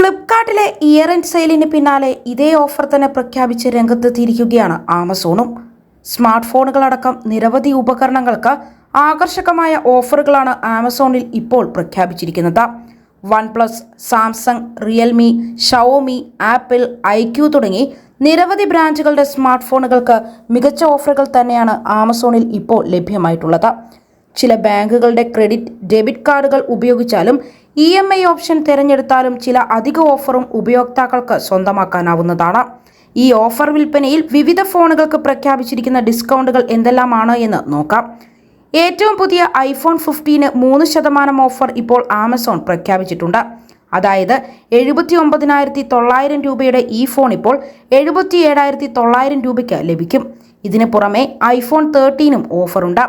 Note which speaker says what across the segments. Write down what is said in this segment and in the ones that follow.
Speaker 1: ഫ്ലിപ്കാർട്ടിലെ year end സെയിലിന് പിന്നാലെ ഇതേ offer തന്നെ പ്രഖ്യാപിച്ച് രംഗത്തെത്തിയിരിക്കുകയാണ് ആമസോണും. സ്മാർട്ട് ഫോണുകളടക്കം നിരവധി ഉപകരണങ്ങൾക്ക് ആകർഷകമായ ഓഫറുകളാണ് ആമസോണിൽ ഇപ്പോൾ പ്രഖ്യാപിച്ചിരിക്കുന്നത്. One plus Samsung Realme Xiaomi Apple iQOO തുടങ്ങി നിരവധി ബ്രാൻഡുകളുടെ സ്മാർട്ട് ഫോണുകൾക്ക് മികച്ച ഓഫറുകൾ തന്നെയാണ് ആമസോണിൽ ഇപ്പോൾ ലഭ്യമായിട്ടുള്ളത്. ചില ബാങ്കുകളുടെ ക്രെഡിറ്റ് ഡെബിറ്റ് കാർഡുകൾ ഉപയോഗിച്ചാലും ഇ എം ഐ ഓപ്ഷൻ തിരഞ്ഞെടുത്താലും ചില അധിക ഓഫറും ഉപയോക്താക്കൾക്ക് സ്വന്തമാക്കാനാവുന്നതാണ്. ഈ ഓഫർ വിൽപ്പനയിൽ വിവിധ ഫോണുകൾക്ക് പ്രഖ്യാപിച്ചിരിക്കുന്ന ഡിസ്കൗണ്ടുകൾ എന്തെല്ലാമാണ് എന്ന് നോക്കാം. ഏറ്റവും പുതിയ ഐഫോൺ ഫിഫ്റ്റീന് മൂന്ന് ശതമാനം ഓഫർ ഇപ്പോൾ ആമസോൺ പ്രഖ്യാപിച്ചിട്ടുണ്ട്. അതായത് എഴുപത്തി ഒമ്പതിനായിരത്തി തൊള്ളായിരം രൂപയുടെ ഈ ഫോൺ ഇപ്പോൾ എഴുപത്തി ഏഴായിരത്തി തൊള്ളായിരം രൂപയ്ക്ക് ലഭിക്കും. ഇതിന് പുറമെ ഐഫോൺ തേർട്ടീനും ഓഫറുണ്ട്.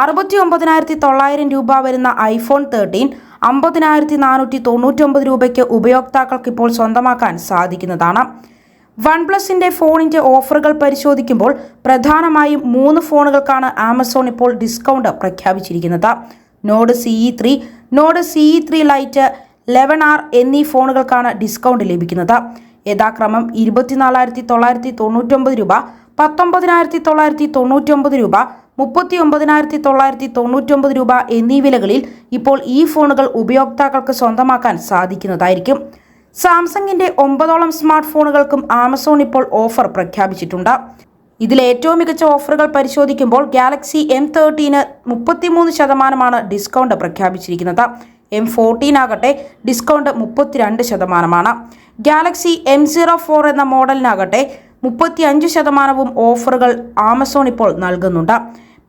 Speaker 1: അറുപത്തി ഒമ്പതിനായിരത്തി തൊള്ളായിരം രൂപ വരുന്ന ഐഫോൺ തേർട്ടീൻ അമ്പതിനായിരത്തി നാനൂറ്റി തൊണ്ണൂറ്റൊമ്പത് രൂപയ്ക്ക് ഉപയോക്താക്കൾക്ക് ഇപ്പോൾ സ്വന്തമാക്കാൻ സാധിക്കുന്നതാണ്. വൺ പ്ലസിന്റെ ഫോണിന്റെ ഓഫറുകൾ പരിശോധിക്കുമ്പോൾ പ്രധാനമായും മൂന്ന് ഫോണുകൾക്കാണ് ആമസോൺ ഇപ്പോൾ ഡിസ്കൗണ്ട് പ്രഖ്യാപിച്ചിരിക്കുന്നത്. Nord CE three Nord CE three lite eleven R എന്നീ ഫോണുകൾക്കാണ് ഡിസ്കൗണ്ട് ലഭിക്കുന്നത്. യഥാക്രമം ഇരുപത്തിനാലായിരത്തി തൊള്ളായിരത്തി തൊണ്ണൂറ്റൊമ്പത് രൂപ പത്തൊമ്പതിനായിരത്തി തൊള്ളായിരത്തി തൊണ്ണൂറ്റൊമ്പത് രൂപ മുപ്പത്തി ഒമ്പതിനായിരത്തി തൊള്ളായിരത്തി തൊണ്ണൂറ്റൊമ്പത് രൂപ എന്നീ വിലകളിൽ ഇപ്പോൾ ഈ ഫോണുകൾ ഉപയോക്താക്കൾക്ക് സ്വന്തമാക്കാൻ സാധിക്കുന്നതായിരിക്കും. സാംസങ്ങിന്റെ ഒമ്പതോളം സ്മാർട്ട് ഫോണുകൾക്കും ആമസോൺ ഇപ്പോൾ ഓഫർ പ്രഖ്യാപിച്ചിട്ടുണ്ട്. ഇതിൽ ഏറ്റവും മികച്ച ഓഫറുകൾ പരിശോധിക്കുമ്പോൾ ഗാലക്സി എം തേർട്ടീന് മുപ്പത്തിമൂന്ന് ശതമാനമാണ് ഡിസ്കൗണ്ട് പ്രഖ്യാപിച്ചിരിക്കുന്നത്. എം ഫോർട്ടീൻ ആകട്ടെ ഡിസ്കൗണ്ട് മുപ്പത്തിരണ്ട് ശതമാനമാണ്. ഗാലക്സി എം സീറോ ഫോർ എന്ന മോഡലിനാകട്ടെ മുപ്പത്തി അഞ്ച് ശതമാനവും ഓഫറുകൾ ആമസോൺ ഇപ്പോൾ നൽകുന്നുണ്ട്.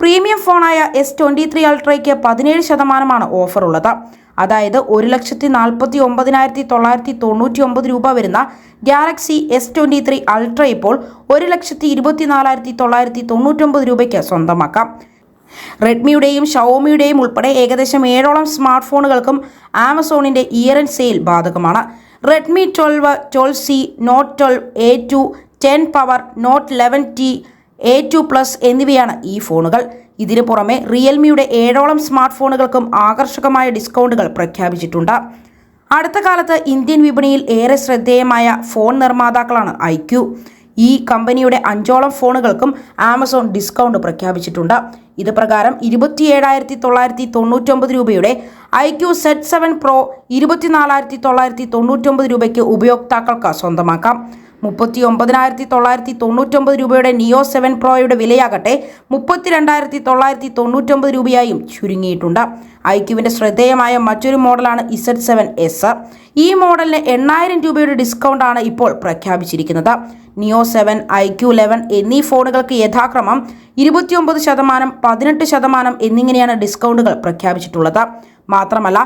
Speaker 1: പ്രീമിയം ഫോണായ എസ് ട്വന്റി ത്രീ അൾട്രയ്ക്ക് പതിനേഴ് ശതമാനമാണ് ഓഫർ ഉള്ളത് അതായത് ഒരു ലക്ഷത്തി നാൽപ്പത്തി ഒമ്പതിനായിരത്തി തൊള്ളായിരത്തി തൊണ്ണൂറ്റി ഒമ്പത് രൂപ വരുന്ന Galaxy S twenty three ultra ഇപ്പോൾ ഒരു ലക്ഷത്തി ഇരുപത്തിനാലായിരത്തി തൊള്ളായിരത്തി തൊണ്ണൂറ്റൊമ്പത് രൂപയ്ക്ക് സ്വന്തമാക്കാം. റെഡ്മിയുടെയും ഷവോമിയുടെയും ഉൾപ്പെടെ ഏകദേശം ഏഴോളം സ്മാർട്ട് ഫോണുകൾക്കും ആമസോണിന്റെ ഇയർ ആൻഡ് സെയിൽ ബാധകമാണ്. Redmi twelve twelve C note twelve A two ten power note eleven T A two plus എന്നിവയാണ് ഈ ഫോണുകൾ. ഇതിനു പുറമെ റിയൽമിയുടെ ഏഴോളം സ്മാർട്ട് ഫോണുകൾക്കും ആകർഷകമായ ഡിസ്കൗണ്ടുകൾ പ്രഖ്യാപിച്ചിട്ടുണ്ട്. അടുത്ത കാലത്ത് ഇന്ത്യൻ വിപണിയിൽ ഏറെ ശ്രദ്ധേയമായ ഫോൺ നിർമ്മാതാക്കളാണ് ഐക്യു. ഈ കമ്പനിയുടെ അഞ്ചോളം ഫോണുകൾക്കും ആമസോൺ ഡിസ്കൗണ്ട് പ്രഖ്യാപിച്ചിട്ടുണ്ട്. ഇത് പ്രകാരം ഇരുപത്തിയേഴായിരത്തി തൊള്ളായിരത്തി തൊണ്ണൂറ്റൊമ്പത് രൂപയുടെ ഐക്യു സെറ്റ് സെവൻ പ്രോ ഇരുപത്തിനാലായിരത്തി തൊള്ളായിരത്തി തൊണ്ണൂറ്റൊമ്പത് രൂപയ്ക്ക് ഉപയോക്താക്കൾക്ക് സ്വന്തമാക്കാം. മുപ്പത്തി ഒമ്പതിനായിരത്തി തൊള്ളായിരത്തി തൊണ്ണൂറ്റൊമ്പത് രൂപയുടെ നിയോ സെവൻ പ്രോയുടെ വിലയാകട്ടെ മുപ്പത്തിരണ്ടായിരത്തി തൊള്ളായിരത്തി തൊണ്ണൂറ്റൊമ്പത് രൂപയായും ചുരുങ്ങിയിട്ടുണ്ട്. ഐക്യുവിന്റെ ശ്രദ്ധേയമായ മറ്റൊരു മോഡലാണ് ഇസഡ് സെവൻ എസ് ഈ മോഡലിന് എണ്ണായിരം രൂപയുടെ ഡിസ്കൗണ്ടാണ് ഇപ്പോൾ പ്രഖ്യാപിച്ചിരിക്കുന്നത്. Neo seven I Q eleven എന്നീ ഫോണുകൾക്ക് യഥാക്രമം ഇരുപത്തിയൊമ്പത് ശതമാനം പതിനെട്ട് ശതമാനം എന്നിങ്ങനെയാണ് ഡിസ്കൗണ്ടുകൾ പ്രഖ്യാപിച്ചിട്ടുള്ളത്. മാത്രമല്ല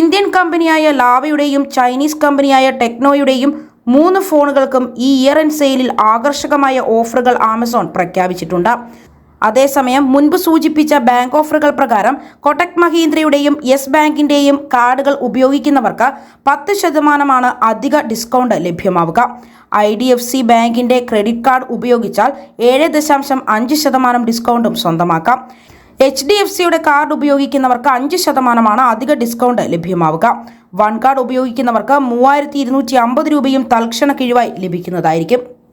Speaker 1: ഇന്ത്യൻ കമ്പനിയായ ലാവയുടെയും ചൈനീസ് കമ്പനിയായ ടെക്നോയുടെയും മൂന്ന് ഫോണുകൾക്കും ഈ ഇയർ ആൻഡ് സെയിലിൽ ആകർഷകമായ ഓഫറുകൾ ആമസോൺ പ്രഖ്യാപിച്ചിട്ടുണ്ട്. അതേസമയം മുൻപ് സൂചിപ്പിച്ച ബാങ്ക് ഓഫറുകൾ പ്രകാരം കൊട്ടക് മഹീന്ദ്രയുടെയും യെസ് ബാങ്കിന്റെയും കാർഡുകൾ ഉപയോഗിക്കുന്നവർക്ക് പത്ത് ശതമാനമാണ് അധിക ഡിസ്കൗണ്ട് ലഭ്യമാവുക. ഐ ഡി എഫ് സി ബാങ്കിന്റെ ക്രെഡിറ്റ് കാർഡ് ഉപയോഗിച്ചാൽ ഏഴ് ദശാംശം അഞ്ച് ശതമാനം ഡിസ്കൗണ്ടും സ്വന്തമാക്കാം. എച്ച് ഡി എഫ് സിയുടെ കാർഡ് ഉപയോഗിക്കുന്നവർക്ക് അഞ്ച് ശതമാനമാണ് അധിക ഡിസ്കൗണ്ട് ലഭ്യമാവുക. വൺ കാർഡ് ഉപയോഗിക്കുന്നവർക്ക് മൂവായിരത്തി ഇരുന്നൂറ്റി അമ്പത് രൂപയും തൽക്ഷണ കിഴിവായി ലഭിക്കുന്നതായിരിക്കും.